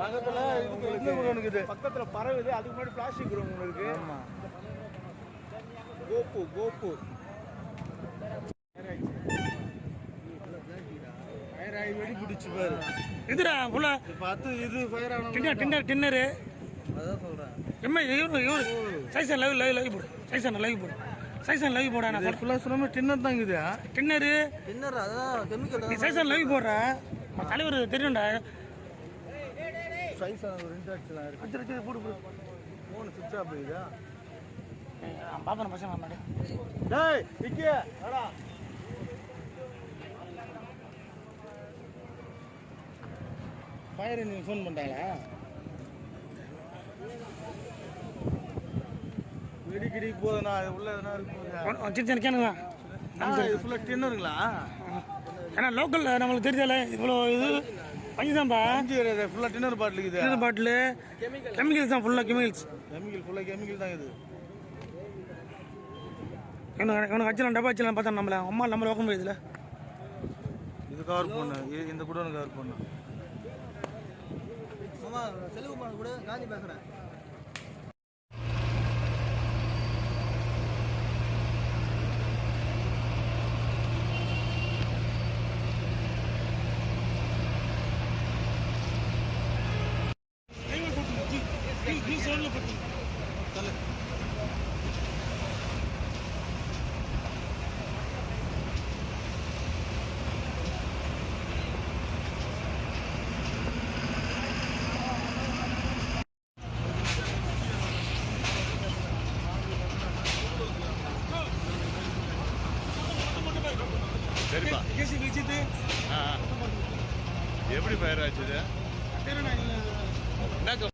பக்கத்துல இதுக்கு குடோன் இருக்குது பக்கத்துல பறகுது அதுக்கு முன்னாடி பிளாஸ்டிக் குடோன் ஒன்று இருக்கு. கோப்பு கோப்பு வெடி பிடிச்சு பாரு. இதுடா ஃபுல்லா பத்து இது ஃபயர் ஆன டின்னர் டின்னர் டின்னரு அதான் சொல்றேன். எம்மா இவரு இவரு சைசன் லைவ் லைவ் லைவ் போடு. சைசன் லைவ் போடு. சைசன் லைவ் போடா நான் ஃபுல்லா சொல்லாம டின்னர் தான் இருக்குது டின்னரு டின்னர் அதான் கெமிக்கல் நீ சைசன் லைவ் போடுற. தலைவர் தெரியும்டா சைஸ் ஒரு ரெண்டு ஆச்சுலாம் இருக்கு. வச்சு வச்சு போடு போடு ஃபோன் சுவிட்ச் ஆஃப் ஆகுதா பாப்பா பசங்க மாட்டேன் டேய் இக்கே வாடா. ஃபயர் நீ ஃபோன் பண்ணிட்டாங்களா வெடி கிடி போதுண்ணா அது உள்ள எதனா இருக்கு சின்ன சின்ன கேனுங்க. இது ஃபுல்லாக டின்னருங்களா ஏன்னா லோக்கலில் நம்மளுக்கு தெரிஞ்சல இவ்வளோ இது. பஞ்சுதான்ப்பா அஞ்சு ஃபுல்லாக டின்னர் பாட்டில் இருக்குது. சின்ன பாட்டிலு. கெமிக்கல்ஸ் தான் ஃபுல்லாக கெமிக்கல்ஸ் கெமிக்கல் ஃபுல்லாக கெமிக்கல் தான் இது. இவனுக்கு இவனுக்கு அச்சலாம் டப்பா அச்சலாம் பார்த்தா நம்மள அம்மா நம்மள வைக்க முடியுதுல இது கவர் பண்ணு இந்த குடோன் கவர் பண்ணு. மாமா செலவு பண்ண கூட காந்தி பேசுறேன். சரிப்பா. எப்படி ஃபயர் என்ன